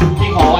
一口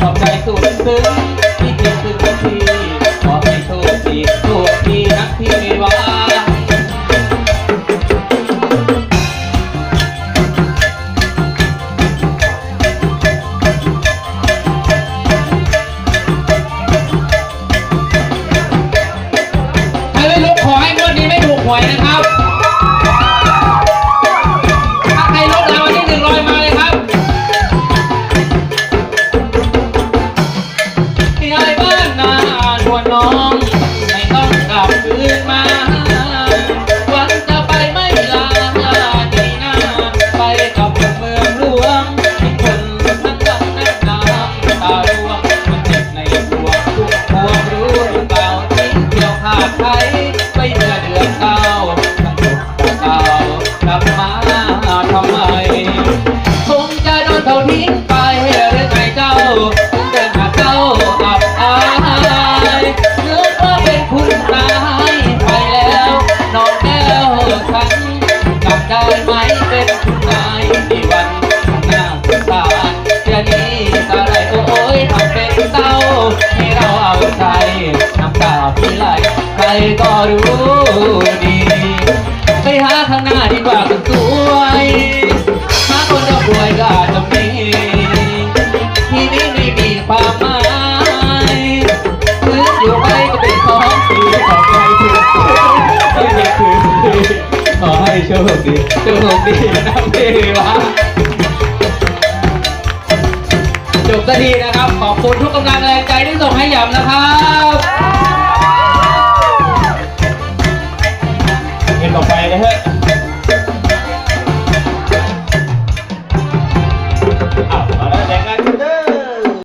ขอใจสุดซึ้งที่เจ็บซึ้งทีขอให้โชคดีโชคดีนักที่ไม่ว่าหวยนะครับ บ้านนาชวนน้อง ก็รู้ดีไปหาข้างหน้าดีกว่าคนสวยหาคนจะรวยก็อาจจะมีที่นี้ไม่มีความหมายซื้ออยู่ไปก็เป็นของฟรีของใครถูกไม่อยากถือขอให้โชคดีโชคดีนะพี่วะจบสักทีนะครับ ขอบคุณทุกกำลังแรงใจที่ส่งให้ยำนะครับ